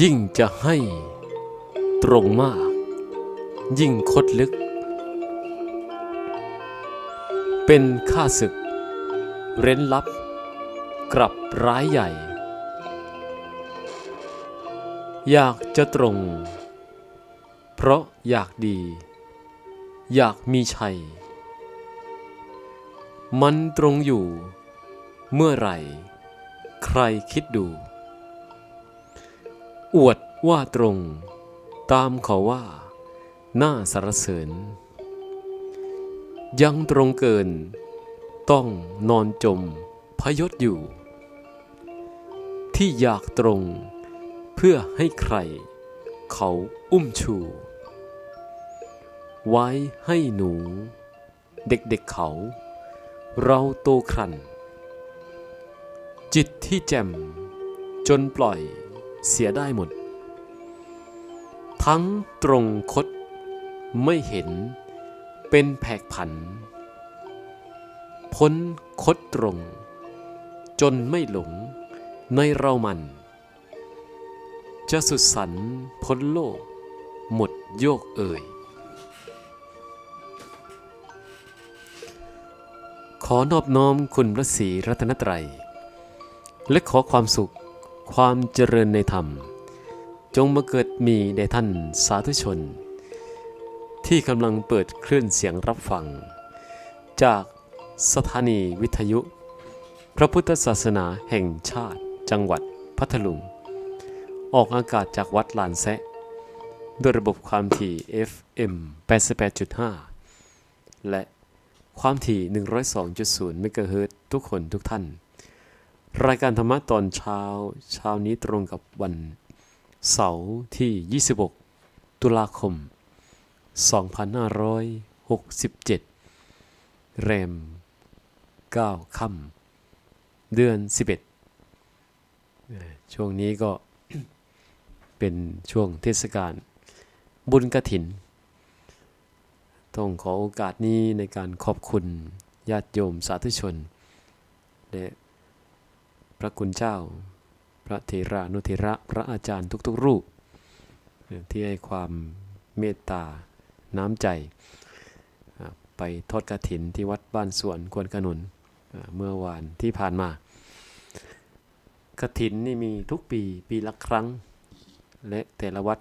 ยิ่งจะให้ตรงมาก ยิ่งคดลึก เป็นข้าศึก เร้นลับ กลับร้ายใหญ่ อยากจะตรง เพราะอยากดี อยากมีชัย มันตรงอยู่ เมื่อไหร่ ใครคิดดู อวดว่าตรง ตามเขาว่า หน้าสรรเสริญ ยังตรงเกิน ต้องนอนจมพยศอยู่ ที่อยากตรง เพื่อให้ใคร เขาอุ้มชู ไว้ให้หนู เด็กๆเเขา เราโตครัน จิตที่แจ่มจนปล่อย เสียได้หมด ทั้งตรงคดไม่เห็นเป็นแผกผัน พ้นคดตรง จนไม่หลงในเรามัน จะสุดสันตพ้นโลก หมดโยกเอ่ย ขอนอบน้อมคุณพระศรีรัตนตรัย และขอความสุข ความเจริญในธรรม จงมาเกิดมีแด่ท่านสาธุชน ที่กำลังเปิดคลื่นเสียงรับฟัง จากสถานีวิทยุ พระพุทธศาสนาแห่งชาติจังหวัดพัทลุง ออกอากาศจากวัดลานแซะด้วยระบบความถี่ FM 88.5 และความถี่ 102.0 เมกะเฮิรตทุกคนทุกท่าน รายการธรรมะตอนเช้า เช้านี้ตรงกับวันเสาร์ที่ 26 ตุลาคม 2567 แรม 9 ค่ำเดือน 11เอ่อช่วงนี้ก็เป็นช่วงเทศกาลบุญกระถิน ต้องขอโอกาสนี้ในการขอบคุณญาติโยมสาธุชนและ พระคุณเจ้า พระเถรานุเถระ พระอาจารย์ทุกๆ รูป ที่ให้ความเมตตาน้ำใจ ไปทอดกระถินที่วัดบ้านสวนกวนขนุนเมื่อวานที่ผ่านมากระถินนี่มีทุกปีปีละครั้ง และแต่ละวัด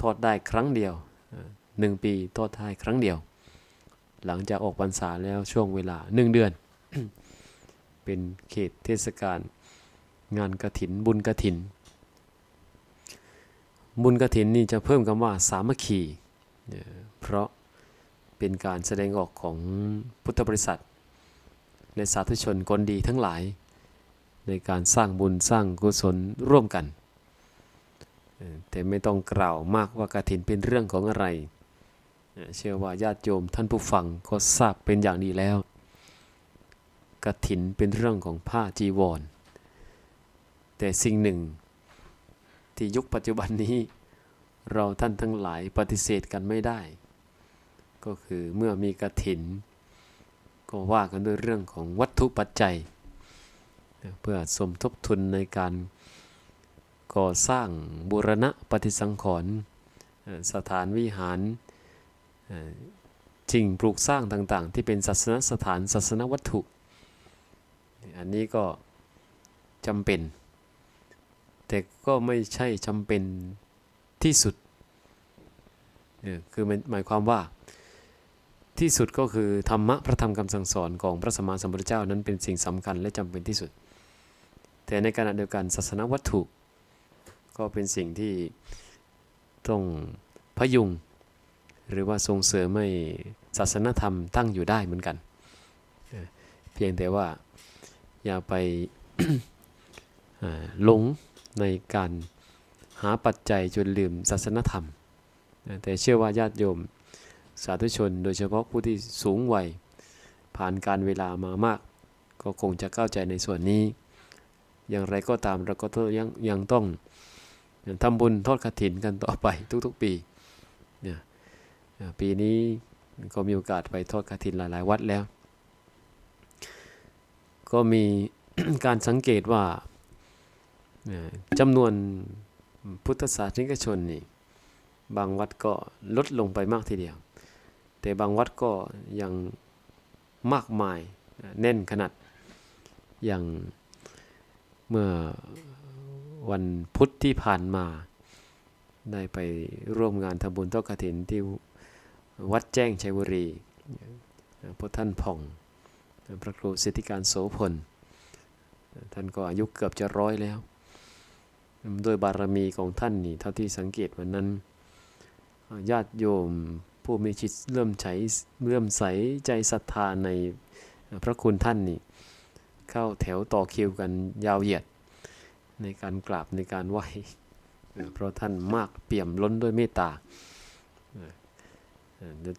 ทอดได้ครั้งเดียวหนึ่งปีทอดได้ครั้งเดียว หลังจากออกพรรษาแล้วช่วงเวลาหนึ่งเดือน เป็นเขตเทศกาลงานกระถินบุญกระถิน บุญกระถินนี่จะเพิ่มคำว่าสามัคคี เพราะเป็นการแสดงออกของพุทธบริษัท และสาธุชนคนดีทั้งหลาย ในการสร้างบุญสร้างกุศลร่วมกัน แต่ไม่ต้องกล่าวมากว่ากระถินเป็นเรื่องของอะไร เชื่อว่าญาติโยมท่านผู้ฟังก็ทราบเป็นอย่างดีแล้ว กระถินเป็นเรื่องของผ้าจีวร แต่สิ่งหนึ่ง ที่ยุคปัจจุบันนี้ เราท่านทั้งหลายปฏิเสธกันไม่ได้ ก็คือเมื่อมีกระถิน ก็ว่ากันด้วยเรื่องของวัตถุปัจจัย เพื่อสมทบทุนในการก่อสร้างบูรณะปฏิสังขรณ์สถานวิหารเอ่อสิ่งปลูกสร้างต่างๆ ที่เป็นศาสนสถานศาสนวัตถุ อันนี้ก็จำเป็น แต่ก็ไม่ใช่จำเป็นที่สุดเออคือมันหมายความว่าที่สุดก็คือธรรมะพระธรรมคำสั่งสอนของพระสัมมาสัมพุทธเจ้านั้นเป็นสิ่งสำคัญและจำเป็นที่สุด แต่ในขณะเดียวกันศาสนวัตถุ ก็เป็นสิ่งที่ต้องพยุง หรือว่าส่งเสริมให้ศาสนธรรมตั้งอยู่ได้เหมือนกัน เพียงแต่ว่า อย่าไปหลงในการหาปัจจัยจนลืมศาสนธรรมนะแต่เชื่อว่าญาติโยมสาธุชน โดยเฉพาะผู้ที่สูงวัย ผ่านการเวลามามาก ก็คงจะเข้าใจในส่วนนี้ อย่างไรก็ตามเราก็ต้องยังยังต้องทำบุญทอดกฐินกันต่อไปทุกๆปีเนี่ยปีนี้ก็มีโอกาสไปทอดกฐินหลาย ๆ วัดแล้ว ก็มีการสังเกตว่าจำนวนพุทธศาสนิกชนนี่บางวัดก็ลดลงไปมากทีเดียว แต่บางวัดก็ยังมากมายแน่นขนาดอย่างเมื่อวันพุธที่ผ่านมา ได้ไปร่วมงานทำบุญทอดกฐินที่วัดแจ้งชัยบุรีพระท่านผ่อง พระครูสิทธิการโสพล ท่านก็อายุเกือบจะร้อยแล้วโดยบารมีของท่านนี่เท่าที่สังเกตวันนั้นญาติโยมผู้มีจิตเริ่มใช้เริ่มใสใจศรัทธาในพระคุณท่านนี่เข้าแถวต่อคิวกันยาวเหยียด ในการกราบในการไหว้เพราะท่านมากเปี่ยมล้นด้วยเมตตา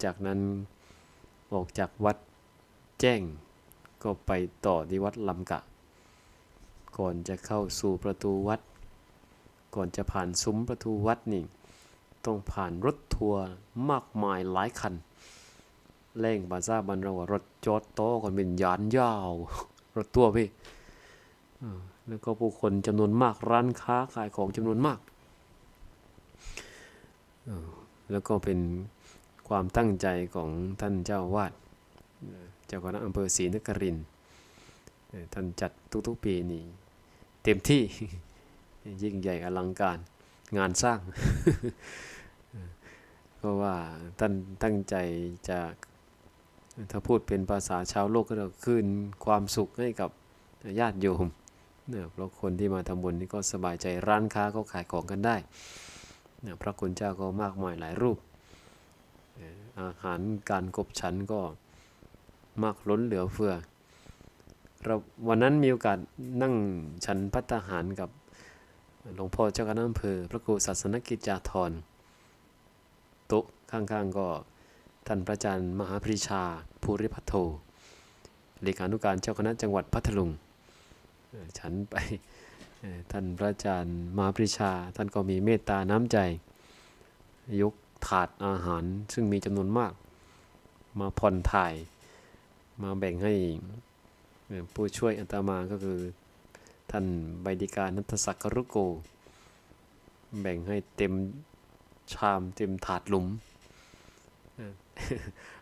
จากนั้นออกจากวัดแจ้ง ก็ไปต่อที่วัดลำกะ ก่อนจะเข้าสู่ประตูวัด ก่อนจะผ่านซุ้มประตูวัดนี่ต้องผ่านรถทัวร์มากมายหลายคันแรงบาซ่าบันเราว่ารถจอดโต้ก่อนเป็นยานยาว รถตัวพี่แล้วก็ผู้คนจำนวนมากร้านค้าขายของจำนวนมาก แล้วก็เป็นความตั้งใจของท่านเจ้าวาด เจ้าคณะอำเภอศรีนครินท่านจัดทุกๆปีนี่เต็มที่ยิ่งใหญ่อลังการงานสร้าง เพราะว่าท่านตั้งใจจะถ้าพูดเป็นภาษาชาวโลกก็คืนความสุขให้กับญาติโยมเนี่ยเพราะคนที่มาทำบุญนี่ก็สบายใจร้านค้าก็ขายของกันได้นี่ยพระคุณเจ้าก็มากมายหลายรูป อาหารการกบฉันก็ มากล้นเหลือเฟือเราวันนั้นมีโอกาสนั่งฉันพัฒหารกับหลวงพ่อเจ้าคณะอำเภอพระครูศาสนกิจจาธรโต๊ะข้างๆก็ท่านพระอาจารย์มหาปรีชาภูริพัทโทเลขานุการเจ้าคณะจังหวัดพัทลุง ฉันไปท่านพระอาจารย์มหาปรีชา ท่านก็มีเมตตาน้ำใจ ยกถาดอาหารซึ่งมีจำนวนมาก มาผ่อนถ่าย มาแบ่งให้ผู้ช่วยอัตมาก็คือ ท่านใบดิการนัทศักดิ์รุโก แบ่งให้เต็มชามเต็มถาดหลุม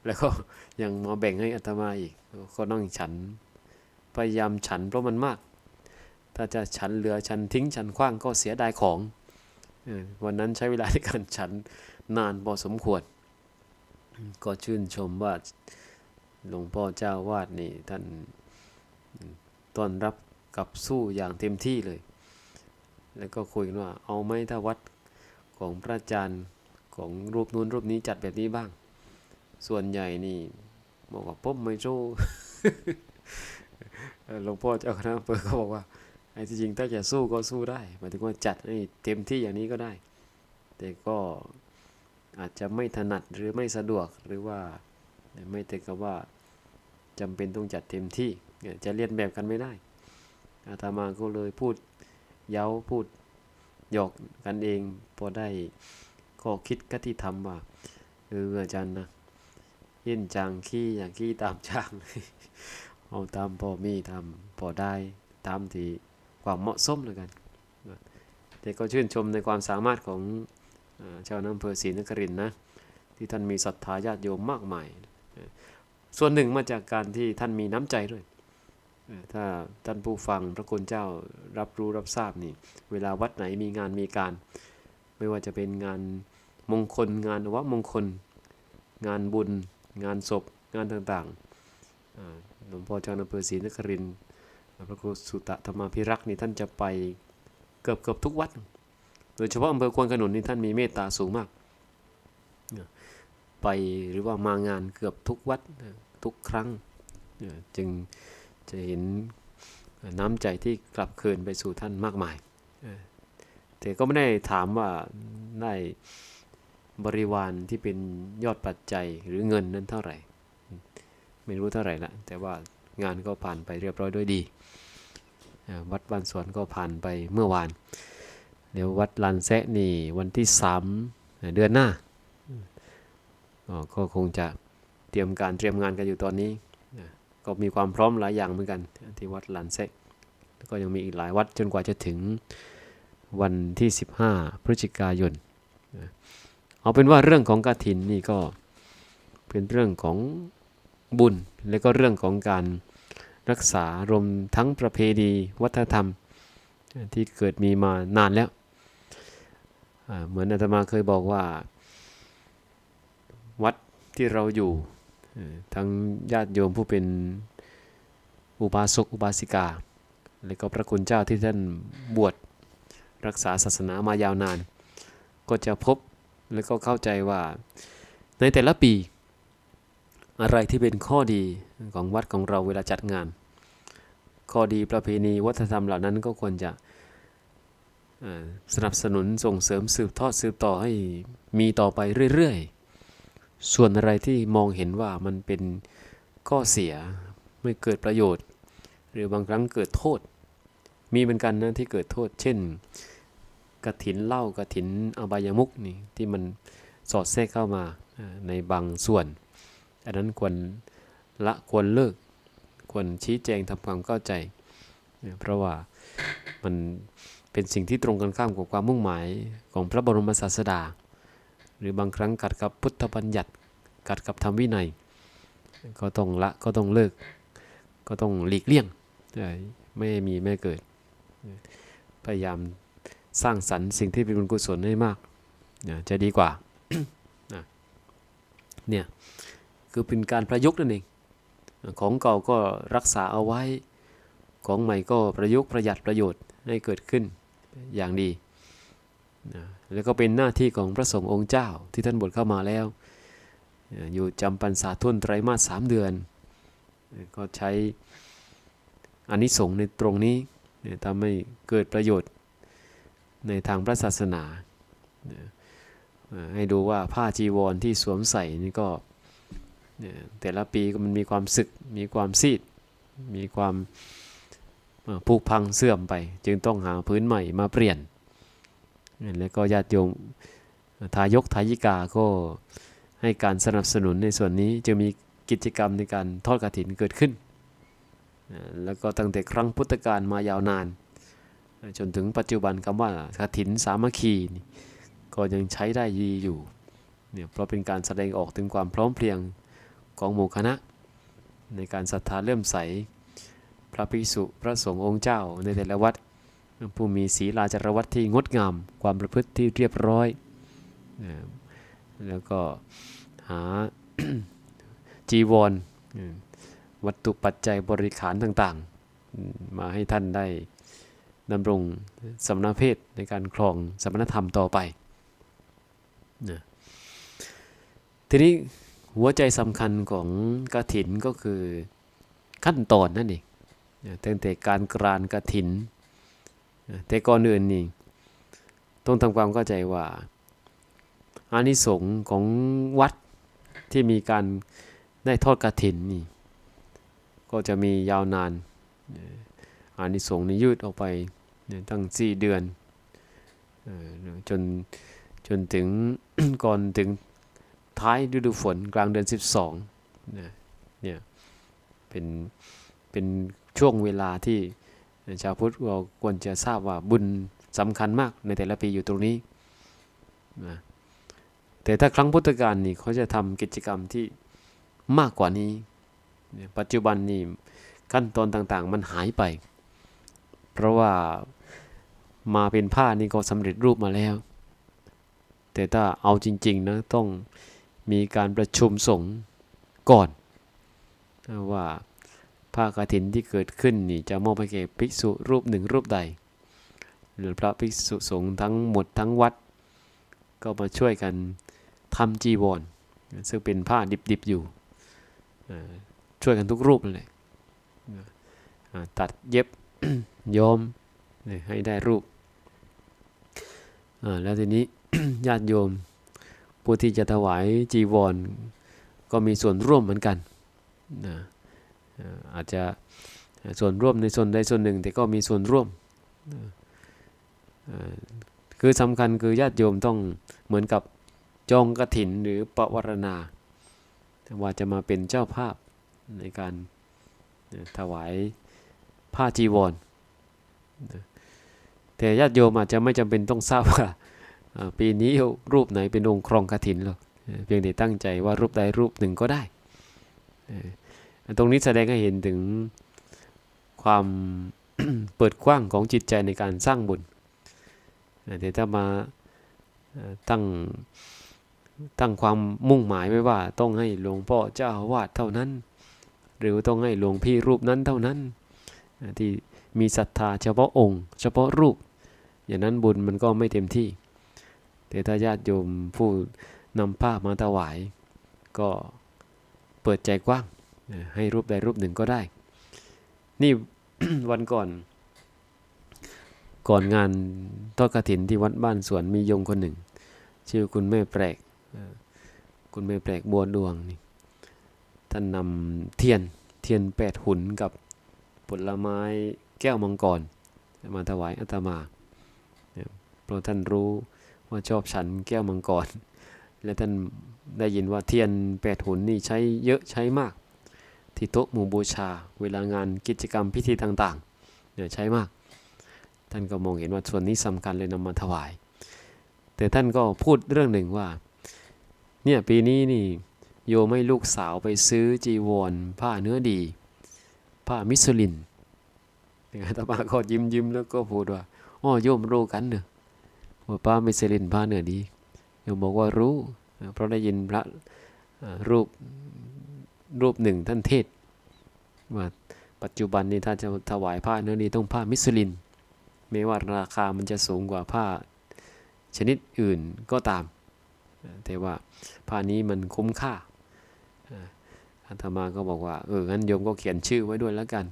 แล้วก็ยังมาแบ่งให้อัตมาอีก ก็ต้องฉัน พยายามฉันเพราะมันมาก ถ้าจะฉันเหลือฉันทิ้งฉันคว้างก็เสียดายของ วันนั้นใช้เวลาในการฉันนานพอสมควร ก็ชื่นชมว่า หลวงพ่อเจ้าวาดนี่ท่านต้อนรับกับสู้อย่างเต็มที่เลย แล้วก็คุยกันว่าเอาไหมถ้าวัดของพระอาจารย์ของรูปนู้นรูปนี้จัดแบบนี้บ้าง ส่วนใหญ่นี่บอกว่าปุ๊บไม่สู้หลวงพ่อเจ้าคณะเภอเขาบอกว่าไอ้ที่จริงถ้าจะสู้ก็สู้ได้หมายถึงว่าจัดให้เต็มที่อย่างนี้ก็ได้ แต่ก็อาจจะไม่ถนัดหรือไม่สะดวกหรือว่าไม่ถึงกับว่า จำเป็นต้องจัดเต็มที่จะเรียนแบบกันไม่ได้ อาตมาก็เลยพูดเย้าพูดหยอกกันเอง พอได้ข้อคิดกติธรรมว่าเอออาจารย์นะเย็นจางขี้อย่างขี้ตามจางเอาตามพอมีทำพอได้ตามที่ความเหมาะสมเลยกันแต่ก็ชื่นชมในความสามารถของเจ้าอำเภอศรีนครินนะที่ท่านมีศรัทธาญาติโยมมากมาย ส่วนหนึ่งมาจากการที่ท่านมีน้ำใจด้วย ถ้าท่านผู้ฟังพระคุณเจ้ารับรู้รับทราบนี่ เวลาวัดไหนมีงานมีการ ไม่ว่าจะเป็นงานมงคล งานวะมงคล งานบุญ งานศพ งานต่างๆหลวงพ่อเจ้าอำเภอศรีนครินทร์พระครูสุตะธรรมาภิรักษ์นี่ท่านจะไปเกือบเกือบทุกวัด โดยเฉพาะอำเภอควนขนุนนี่ท่านมีเมตตาสูงมาก ไปหรือว่ามางานเกือบทุกวัด ทุกครั้ง จึงจะเห็นน้ำใจที่กลับคืนไปสู่ท่านมากมายแต่ก็ไม่ได้ถามว่าได้บริวารที่เป็นยอดปัจจัยหรือเงินนั้นเท่าไหร่ ไม่รู้เท่าไหร่ละแต่ว่างานก็ผ่านไปเรียบร้อยด้วยดี วัดบ้านสวนก็ผ่านไปเมื่อวาน เดี๋ยววัดลานแซะนี่วันที่สามเดือนหน้าก็คงจะ เตรียมการเตรียมงานกันอยู่ตอนนี้ก็มีความพร้อมหลายอย่างเหมือนกันที่วัดหลานเซกแล้วก็ยังมีอีกหลายวัดจนกว่าจะถึงวันที่ 15 พฤศจิกายนเอาเป็นว่าเรื่องของกฐินนี่ก็เป็นเรื่องของบุญ และก็เรื่องของการรักษารวมทั้งประเพณีวัฒนธรรมที่เกิดมีมานานแล้วเหมือนอาตมาเคยบอกว่า วัดที่เราอยู่ ทั้งญาติโยมผู้เป็นอุบาสกอุบาสิกา และก็พระคุณเจ้าที่ท่านบวชรักษาศาสนามายาวนาน ก็จะพบและก็เข้าใจว่าในแต่ละปี อะไรที่เป็นข้อดีของวัดของเราเวลาจัดงาน ข้อดีประเพณีวัฒนธรรมเหล่านั้นก็ควรจะสนับสนุนส่งเสริมสืบทอดสืบต่อให้มีต่อไปเรื่อยๆ ส่วนอะไรที่มองเห็นว่ามันเป็นข้อเสียไม่เกิดประโยชน์ หรือบางครั้งเกิดโทษ มีเหมือนกันนะที่เกิดโทษ เช่นกระถินเหล้ากระถินอบายมุกนี่ที่มันสอดแทรกเข้ามาในบางส่วน อันนั้นควรละควรเลิก ควรชี้แจงทำความเข้าใจ เพราะว่ามันเป็นสิ่งที่ตรงกันข้ามกับความมุ่งหมายของพระบรมศาสดา หรือบางครั้งกัดกับพุทธบัญญัติ กัดกับธรรมวินัย ก็ต้องละก็ต้องเลิก ก็ต้องหลีกเลี่ยงไม่มีไม่เกิด พยายามสร้างสรรค์สิ่งที่เป็นบุญกุศลให้มากจะดีกว่าเนี่ยคือเป็นการประยุกต์นั่นเอง ของเก่าก็รักษาเอาไว้ ของใหม่ก็ประยุกต์ประหยัดประโยชน์ให้เกิดขึ้นอย่างดีนะ แล้วก็เป็นหน้าที่ของพระสงฆ์องค์เจ้าที่ท่านบวชเข้ามาแล้ว อยู่จำพรรษาทุนไตรมาสสามเดือน ก็ใช้อานิสงส์ในตรงนี้ทำให้เกิดประโยชน์ในทางพระศาสนาให้ดูว่าผ้าจีวรที่สวมใส่นี่ก็แต่ละปีก็มันมีความสึก มีความซีด มีความผุพังเสื่อมไป จึงต้องหาพื้นใหม่มาเปลี่ยน แล้วก็ญาติโยมทายกทายิกาก็ให้การสนับสนุนในส่วนนี้จะมีกิจกรรมในการทอดกระถินเกิดขึ้น แล้วก็ตั้งแต่ครั้งพุทธกาลมายาวนาน จนถึงปัจจุบันคำว่ากระถินสามัคคีก็ยังใช้ได้ดีอยู่เนี่ยเพราะเป็นการแสดงออกถึงความพร้อมเพรียงของหมู่คณะ ในการศรัทธาเลื่อมใส พระภิกษุพระสงฆ์องค์เจ้าในแต่ละวัด ผู้มีศีลาจารวัตที่งดงาม ความประพฤติที่เรียบร้อย แล้วก็หาจีวร วัตถุปัจจัยบริขารต่างๆ มาให้ท่านได้ดำรงสมณเพศในการครองสมณธรรมต่อไปทีนี้หัวใจสำคัญของกระถินก็คือขั้นตอนนั่นเองตั้งแต่การกรานกระถิน แต่ก่อนอื่นนี่ต้องทำความเข้าใจว่าอานิสงส์ของวัดที่มีการได้ทอดกระถินนี่ ก็จะมียาวนานอานิสงส์นี่ยืดออกไปตั้งสี่เดือนจนจนถึงก่อนถึงท้ายฤดูฝนกลางเดือน 12เนี่ยเป็นเป็นช่วงเวลาที่ ชาวพุทธเราควรจะทราบว่าบุญสำคัญมากในแต่ละปีอยู่ตรงนี้นะแต่ถ้าครั้งพุทธกาลนี่เขาจะทำกิจกรรมที่มากกว่านี้ ปัจจุบันนี่ขั้นตอนต่างๆ มันหายไป เพราะว่ามาเป็นผ้านี่ก็สำเร็จรูปมาแล้ว แต่ถ้าเอาจริง ๆ นะต้องมีการประชุมสงฆ์ก่อนว่า ผ้ากฐินที่เกิดขึ้นนี่จะมอบให้แก่ภิกษุรูปหนึ่งรูปใด หรือพระภิกษุสงฆ์ทั้งหมดทั้งวัด ก็มาช่วยกันทำจีวรซึ่งเป็นผ้าดิบๆอยู่ช่วยกันทุกรูปเลยตัดเย็บย้อมให้ได้รูปแล้วทีนี้ญาติโยมผู้ที่จะถวายจีวร ก็มีส่วนร่วมเหมือนกันนะ อาจจะส่วนร่วมในส่วนใดส่วนหนึ่ง แต่ก็มีส่วนร่วม คือสำคัญคือญาติโยมต้องเหมือนกับจองกระถินหรือประวรณา ว่าจะมาเป็นเจ้าภาพในการถวายผ้าจีวรแต่ญาติโยมอาจจะไม่จำเป็นต้องทราบว่าปีนี้รูปไหนเป็นองค์ครองกฐินหรอกเพียงแต่ตั้งใจว่ารูปใดรูปหนึ่งก็ได้ ตรงนี้แสดงให้เห็นถึงความเปิดกว้างของจิตใจในการสร้างบุญเออแต่ถ้ามาตั้งตั้งความมุ่งหมายไว้ว่าต้องให้หลวงพ่อเจ้าวาดเท่านั้น หรือต้องให้หลวงพี่รูปนั้นเท่านั้น ที่มีศรัทธาเฉพาะองค์ เฉพาะรูป อย่างนั้นบุญมันก็ไม่เต็มที่ แต่ถ้าญาติโยมผู้นำผ้ามาถวาย ก็เปิดใจกว้าง ให้รูปใดรูปหนึ่งก็ได้ นี่วันก่อน ก่อนงานทอดกฐินที่วัดบ้านสวนมีโยมคนหนึ่ง ชื่อคุณแม่แปลก คุณแม่แปลกบัวดวงนี่ท่านนำเทียนเทียนแปดหุนกับผลไม้แก้วมังกร มาถวายอาตมาเนี่ยเพราะท่านรู้ว่าชอบฉันแก้วมังกร และท่านได้ยินว่าเทียนแปดหุนนี่ใช้เยอะใช้มาก ที่โต๊ะหมู่บูชา เวลางานกิจกรรมพิธีต่างๆเนี่ยใช้มาก ท่านก็มองเห็นว่าส่วนนี้สำคัญเลยนำมาถวาย แต่ท่านก็พูดเรื่องหนึ่งว่าเนี่ยปีนี้นี่โยไมให้ลูกสาวไปซื้อจีวรผ้าเนื้อดี ผ้ามิสลินอาตมาก็ยิ้มยิ้มแล้วก็พูดว่าอ๋อโยมรู้กันเนอะว่าผ้ามิสลินผ้าเนื้อดีโยมบอกว่ารู้ เพราะได้ยินพระรูป รูปหนึ่งท่านเทศว่าปัจจุบันนี้ถ้าจะถวายผ้าเนื้อดีต้องผ้ามิสลินไม่ว่าราคามันจะสูงกว่าผ้าชนิดอื่นก็ตาม แต่ว่าผ้านี้มันคุ้มค่าอาอาตมาก็บอกว่าเอองั้นโยมก็เขียนชื่อไว้ด้วยแล้วกัน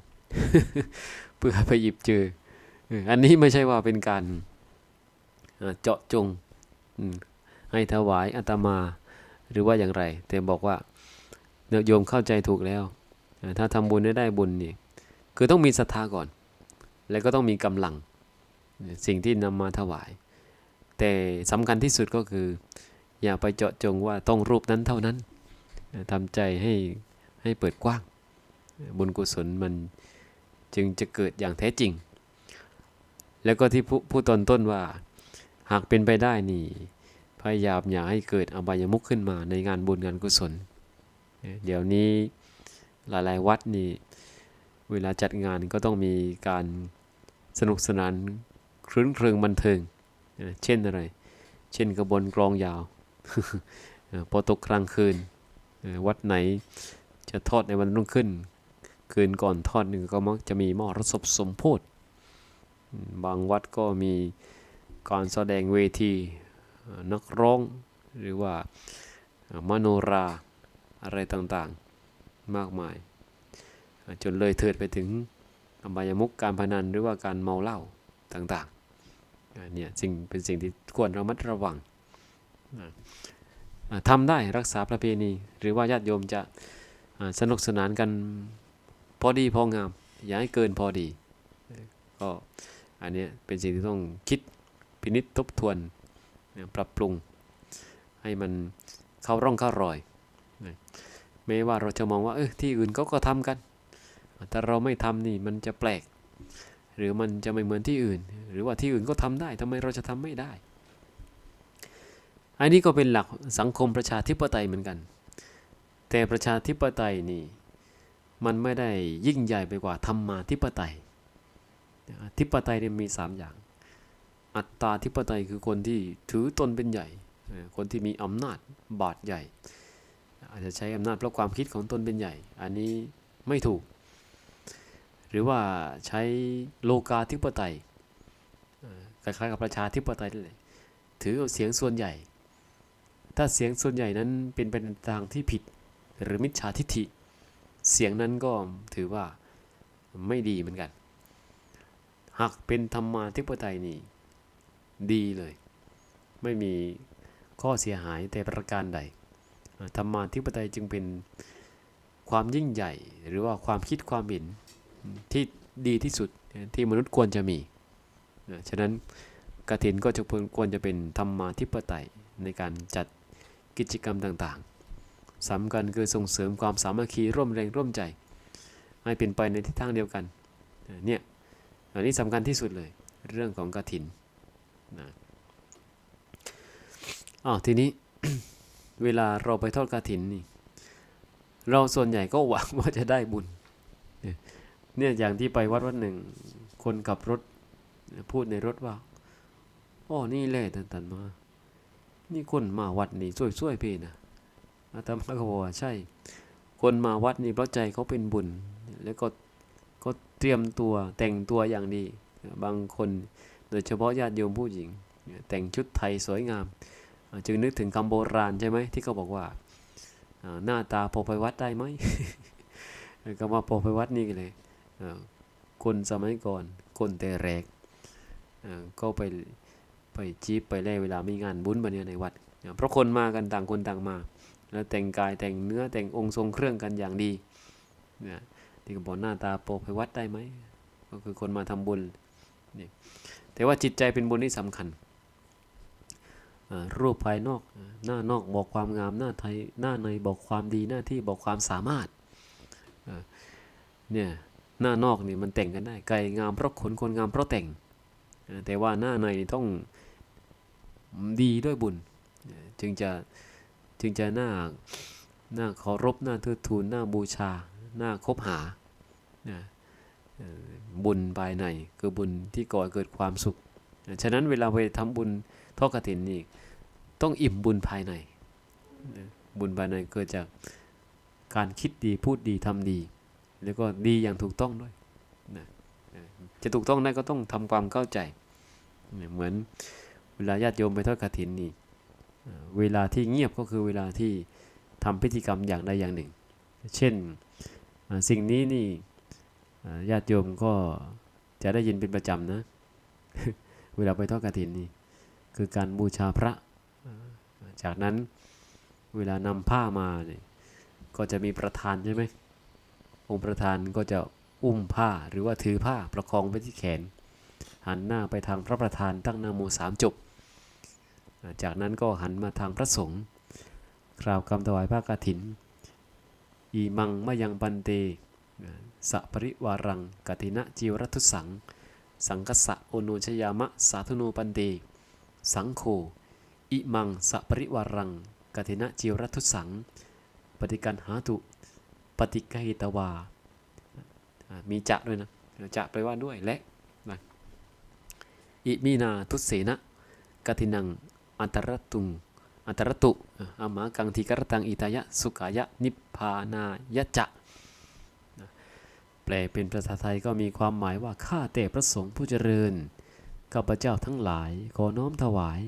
เพื่อไปหยิบเจออันนี้ไม่ใช่ว่าเป็นการเจาะจงให้ถวายอาตมาหรือว่าอย่างไร แต่บอกว่า นี่ยโยมเข้าใจถูกแล้ว ถ้าทำบุญได้ได้บุญนี่คือต้องมีศรัทธาก่อน แล้วก็ต้องมีกำลัง สิ่งที่นำมาถวาย แต่สำคัญที่สุดก็คือ อย่าไปเจาะจงว่าต้องรูปนั้นเท่านั้นทำใจให้ให้เปิดกว้าง บุญกุศลมันจึงจะเกิดอย่างแท้จริง แล้วก็ที่ผู้ผู้ตอนต้นว่าหากเป็นไปได้นี่พยายามอย่าให้เกิดอบายมุขขึ้นมาในงานบุญงานกุศล เดี๋ยวนี้หลาย ๆ วัดนี่ เวลาจัดงานก็ต้องมีการสนุกสนานครื้นเครงบันเทิง เช่นอะไร เช่นกระบวนกรองยาว พอตกกลางคืน วัดไหนจะทอดในวันรุ่งขึ้น คืนก่อนทอดหนึ่งก็มักจะมีหม้อรสพสมโพธบางวัดก็มีการแสดงเวทีนักร้องหรือว่ามโนรา อะไรต่างๆ มากมาย จนเลยเถิดไปถึงอบายมุกการพนันหรือว่าการเมาเหล้าต่างๆอ่าเนี่ยสิ่งเป็นสิ่งที่ควรระมัดระวังอ่าอ่าทำได้รักษาประเพณี หรือว่าญาติโยมจะสนุกสนานกันพอดีพองาม อย่าให้เกินพอดี ก็อันนี้เป็นสิ่งที่ต้องคิดพินิจทบทวนปรับปรุงให้มันเข้าร่องเข้ารอย แม้ว่าเราจะมองว่าเออที่อื่นเขาก็ทำกัน แต่เราไม่ทำนี่มันจะแปลก หรือมันจะไม่เหมือนที่อื่น หรือว่าที่อื่นก็ทำได้ทำไมเราจะทำไม่ได้ อันนี้ก็เป็นหลักสังคมประชาธิปไตยเหมือนกัน แต่ประชาธิปไตยนี่มันไม่ได้ยิ่งใหญ่ไปกว่าธรรมาธิปไตยธิปไตยเนี่ยมีสามอย่าง อัตตาธิปไตยคือคนที่ถือตนเป็นใหญ่ คนที่มีอำนาจบาดใหญ่ อาจจะใช้อำนาจเพราะความคิดของตนเป็นใหญ่ อันนี้ไม่ถูก หรือว่าใช้โลกาธิปไตยคล้ายๆกับประชาธิปไตยนั่นแหละถือเอาเสียงส่วนใหญ่ ถ้าเสียงส่วนใหญ่นั้นเป็นไปในทางที่ผิด หรือมิจฉาทิฐิ เสียงนั้นก็ถือว่าไม่ดีเหมือนกัน หากเป็นธรรมาธิปไตยนี่ดีเลย ไม่มีข้อเสียหายแต่ประการใด ธรรมาธิปไตยจึงเป็นความยิ่งใหญ่ หรือว่าความคิดความเห็นที่ดีที่สุดที่มนุษย์ควรจะมีนะฉะนั้นกฐินก็จะควรจะเป็นธรรมาธิปไตยในการจัดกิจกรรมต่างๆสำคัญคือส่งเสริมความสามัคคีร่วมแรงร่วมใจ ให้เป็นไปในทิศทางเดียวกันเนี่ยอันนี้สำคัญที่สุดเลยเรื่องของกฐินนะอ้าวทีนี้ เวลาเราไปทอดกฐินนี่ เราส่วนใหญ่ก็หวังว่าจะได้บุญ เนี่ยอย่างที่ไปวัดวัดหนึ่ง คนขับรถ พูดในรถว่าอ๋อนี่แหละตันตันมา นี่คนมาวัดนี่ช่วยๆพี่นะอาตมาก็บอกว่าใช่ คนมาวัดนี่เพราะใจเขาเป็นบุญ แล้วก็ก็เตรียมตัวแต่งตัวอย่างดี บางคนโดยเฉพาะญาติโยมผู้หญิง แต่งชุดไทยสวยงาม จึงนึกถึงคำโบราณใช่ไหมที่เขาบอกว่าหน้าตาพอไปวัดได้ไหมก็มาพอไปวัดนี่เลยคนสมัยก่อนคนแต่แรกก็ไปไปจีบไปแล่เวลามีงานบุญมาเนี่ยในวัด เพราะคนมากันต่างคนต่างมา แล้วแต่งกายแต่งเนื้อแต่งองค์ทรงเครื่องกันอย่างดีนะที่ก็บอกหน้าตาโปไปวัดได้ไหมก็คือคนมาทำบุญนี่แต่ว่าจิตใจเป็นบุญที่สำคัญ รูปภายนอก หน้านอกบอกความงาม หน้าไทยหน้าในบอกความดี หน้าที่บอกความสามารถ เนี่ย หน้านอกนี่มันแต่งกันได้ ไก่งามเพราะขน คนงามเพราะแต่ง แต่ว่าหน้าในต้องดีด้วยบุญ จึงจะ จึงจะหน้า หน้าเคารพ หน้าเทิดทูน หน้าบูชา หน้าคบหา บุญภายในคือบุญที่ก่อเกิดความสุข ฉะนั้นเวลาไปทำบุญ ทอดกฐินนี่ต้องอิ่มบุญภายใน บุญภายในเกิดจากการคิดดีพูดดีทำดี แล้วก็ดีอย่างถูกต้องด้วยนะจะถูกต้องได้ก็ต้องทำความเข้าใจ เหมือนเวลาญาติโยมไปทอดกฐินนี่เวลาที่เงียบก็คือเวลาที่ทำพิธีกรรมอย่างใดอย่างหนึ่ง เช่นสิ่งนี้นี่ญาติโยมก็จะได้ยินเป็นประจำนะ เวลาไปทอดกฐินนี่ คือการบูชาพระ จากนั้นเวลานำผ้ามาเนี่ยก็จะมีประธานใช่ไหมองค์ประธานก็จะอุ้มผ้าหรือว่าถือผ้าประคองไปที่แขน หันหน้าไปทางพระประธานตั้งนาโมสามจบ จากนั้นก็หันมาทางพระสงฆ์กล่าวคำถวายผ้ากฐิน อีมังมะยังบันเตสัปริวารังกตินะจิวรัตุสัง สังกสะโอโนชยามะสาธุโนปันเต สังโฆอิมังสัปริวารังกตินะจิวรัตุสัง ปฏิกันหาตุ ปฏิกหิตวา มีจะด้วยนะ จะแปลว่าด้วยและนะอิมีนาทุเสนะกตินัง อัตรตุง อัตรตุอามากังทีกรตังอิตายะ สุขายะ นิพพานายะจะแปลเป็นภาษาไทยก็มีความหมายว่า ข้าแต่พระสงฆ์ผู้เจริญ ข้าพเจ้าทั้งหลายขอน้อมถวาย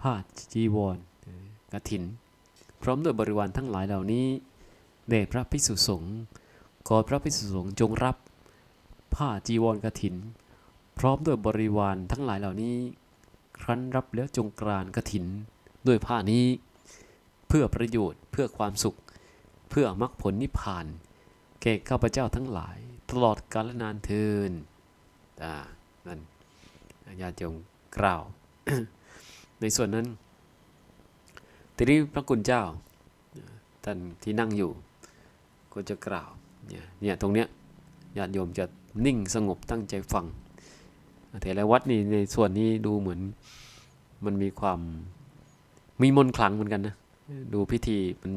ผ้าจีวรกฐิน พร้อมด้วยบริวารทั้งหลายเหล่านี้แด่พระภิกษุสงฆ์ขอพระภิกษุสงฆ์จงรับผ้าจีวรกฐิน พร้อมด้วยบริวารทั้งหลายเหล่านี้ ครั้นรับแล้วจงกรานกฐิน ด้วยผ้านี้ เพื่อประโยชน์เพื่อความสุข เพื่อมรรคผลนิพพาน แก่ข้าพเจ้าทั้งหลาย ตลอดกาลนานเทินอ่า ญาติโยมกล่าว ในส่วนนั้นทีนี้พระคุณเจ้าท่านที่นั่งอยู่ก็จะกล่าวเนี่ยตรงเนี้ยญาติโยมจะนิ่งสงบตั้งใจฟังแต่ละวัดนี่ในส่วนนี้ดูเหมือนมันมีความมีมนต์ขลังเหมือนกันนะดูพิธีมัน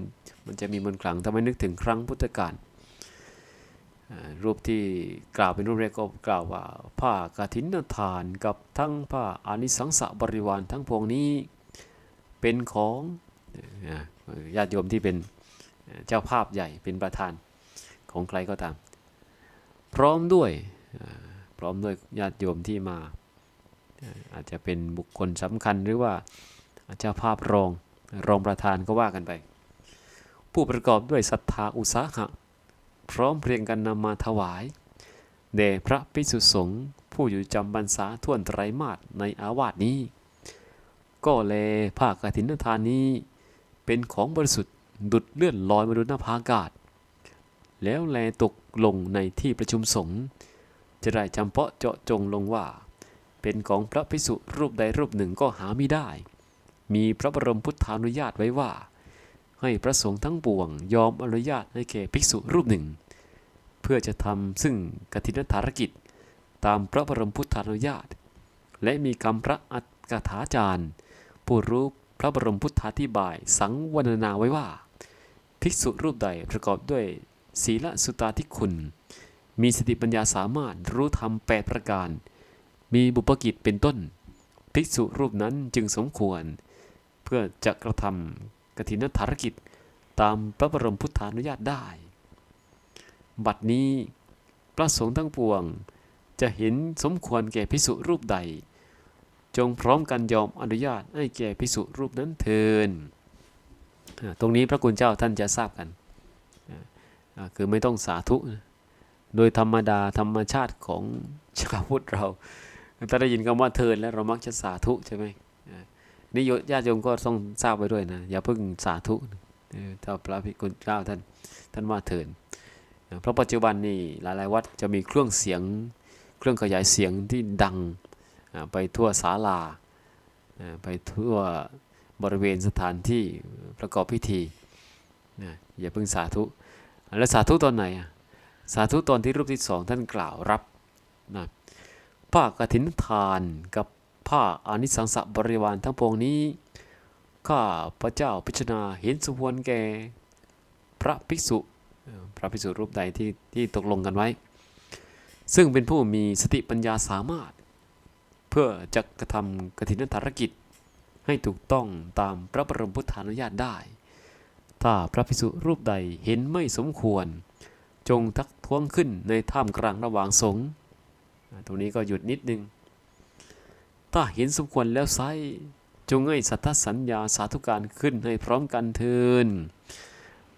มันจะมีมนต์ขลังทำให้นึกถึงครั้งพุทธกาล รูปที่กล่าวเป็นรูปแรกก็กล่าวว่าผ้ากฐินทานกับทั้งผ้าอานิสังสะบริวารทั้งพวงนี้เป็นของญาติโยมที่เป็นเจ้าภาพใหญ่เป็นประธานของใครก็ตาม พร้อมด้วยพร้อมด้วยญาติโยมที่มา อาจจะเป็นบุคคลสำคัญหรือว่าเจ้าภาพรองรองประธานก็ว่ากันไป ผู้ประกอบด้วยศรัทธาอุตสาหะ พร้อมเพรียงกันนำมาถวาย แด่พระภิกษุสงฆ์ผู้อยู่จำบรรษาท่วนไตรมาสในอาวาสนี้ ก็แลภาคกฐินทานนี้ เป็นของบริสุทธิ์ดุดเลื่อนลอยมาดุนภาอากาศ แล้วแลตกลงในที่ประชุมสงฆ์จะได้จำเพาะเจาะจงลงว่า เป็นของพระภิกษุรูปใดรูปหนึ่งก็หาไม่ได้ มีพระบรมพุทธานุญาตไว้ว่า ให้พระสงฆ์ทั้งปวง ยอมอนุญาตให้แก่ภิกษุรูปหนึ่ง เพื่อจะทำซึ่งกฐินธารกิจ ตามพระบรมพุทธานุญาต และมีคำพระอัฏฐกถาจารย์ ผู้รู้พระบรมพุทธาธิบายสังวรนาไว้ว่า ภิกษุรูปใดประกอบด้วยศีลสุตาธิคุณ มีสติปัญญาสามารถรู้ธรรมแปดประการ มีบุพกิจเป็นต้น ภิกษุรูปนั้นจึงสมควร เพื่อจะกระทำ กฐินธารกิจตามพระบรมพุทธานุญาตได้ บัดนี้พระสงฆ์ทั้งปวงจะเห็นสมควรแก่ภิกษุรูปใด จงพร้อมกันยอมอนุญาตให้แก่ภิกษุรูปนั้นเทินตรงนี้พระคุณเจ้าท่านจะทราบกัน คือไม่ต้องสาธุ โดยธรรมดาธรรมชาติของชาวพุทธเรา ถ้าได้ยินคำว่าเทินแล้วเรามักจะสาธุใช่ไหม นี่โยญาติโยมก็ต้องทราบไว้ด้วยนะ อย่าเพิ่งสาธุถ้าพระพิคุณเจ้าท่านท่านว่าเทินเพราะปัจจุบันนี่หลายๆวัดจะมีเครื่องเสียง เครื่องขยายเสียงที่ดังไปทั่วศาลาไปทั่วบริเวณสถานที่ประกอบพิธีอย่าเพิ่งสาธุ แล้วสาธุตอนไหนสาธุตอนที่รูปที่สองท่านกล่าวรับนะผ้ากฐินทานกับ ผ้าอานิสังสบริวารทั้งปวงนี้ ข้าพระเจ้าพิจารณาเห็นสมควรแก่ พระภิกษุ พระภิกษุรูปใดที่ที่ตกลงกันไว้ ซึ่งเป็นผู้มีสติปัญญาสามารถ เพื่อจะกระทำกฐินธารกิจ ให้ถูกต้องตามพระบรมพุทธานุญาตได้ ถ้าพระภิกษุรูปใดเห็นไม่สมควร จงทักท้วงขึ้นในท่ามกลางระหว่างสงฆ์ตรงนี้ก็หยุดนิดนึง ถ้าเห็นสมควรแล้วไซร้จงให้สัทธสัญญาสาธุการขึ้นให้พร้อมกันเทิน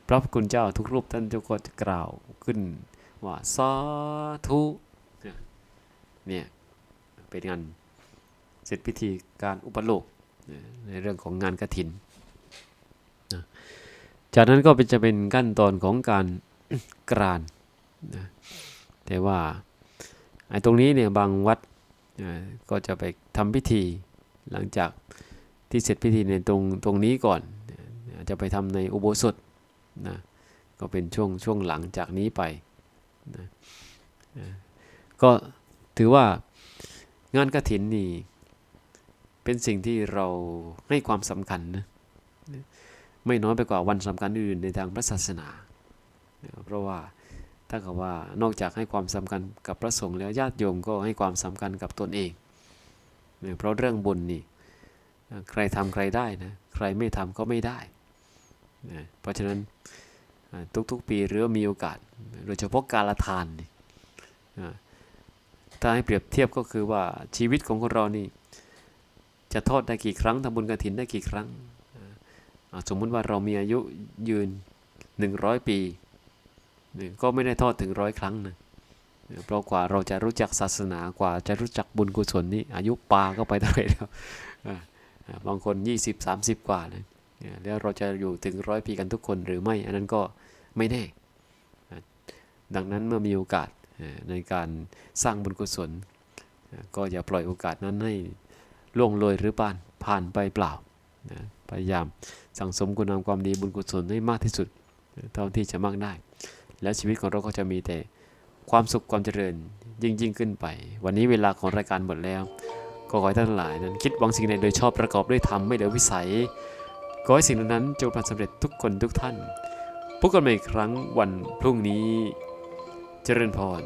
พระคุณเจ้าทุกรูปท่านจ้าก็จะกล่าวขึ้นว่าสาธุเนี่ยเป็นงานเสร็จพิธีการอุปโลกในเรื่องของงานกระถินนจากนั้นก็เป็นจะเป็นขั้นตอนของการกรานนะแต่ว่าไอ้ตรงนี้เนี่ยบางวัด ก็จะไปทำพิธีหลังจากที่เสร็จพิธีในตรงตรงนี้ก่อนจะไปทำในอุโบสถนะก็เป็นช่วงช่วงหลังจากนี้ไปนะก็ถือว่างานกระถินนี่เป็นสิ่งที่เราให้ความสำคัญนะไม่น้อยไปกว่าวันสำคัญอื่นในทางพระศาสนา เพราะว่า ถ้ากับว่านอกจากให้ความสำคัญกับพระสงฆ์แล้วญาติโยมก็ให้ความสำคัญกับตนเองเนี่ยเพราะเรื่องบุญนี่ใครทำใครได้นะ ใครไม่ทำก็ไม่ได้นะเพราะฉะนั้นทุกๆปีหรือมีโอกาส โดยเฉพาะการละทานนี่ถ้าให้เปรียบเทียบก็คือว่าชีวิตของคนเรานี่ จะทอดได้กี่ครั้งทำบุญกฐินได้กี่ครั้ง สมมุติว่าเรามีอายุยืน 100 ปี ก็ไม่ได้ทอดถึงร้อยครั้งนะเนี่ยเพราะกว่าเราจะรู้จักศาสนากว่าจะรู้จักบุญกุศลนี่อายุปาก็ไปเท่าไหร่แล้วอ่าอ่าบางคน 20 30 กว่าเลยเนี่ยแล้วเราจะอยู่ถึงร้อยปีกันทุกคนหรือไม่ อันนั้นก็ไม่แน่ ดังนั้นเมื่อมีโอกาสในการสร้างบุญกุศล ก็อย่าปล่อยโอกาสนั้นให้ล่วงเลยหรือผ่านผ่านไปเปล่า พยายามสั่งสมคุณงามความดีบุญกุศลให้มากที่สุด เท่าที่จะมากได้ แล้วชีวิตของเราก็จะมีแต่ความสุขความเจริญยิ่งยิ่งขึ้นไป วันนี้เวลาของรายการหมดแล้ว ก็ขอให้ท่านทั้งหลายนั้น คิดหวังสิ่งใดโดยชอบประกอบด้วยธรรมไม่เหลือวิสัยขอให้สิ่งนั้นจงประสบสำเร็จทุกคนทุกท่านพบกันใหม่อีกครั้งวันพรุ่งนี้ เจริญพร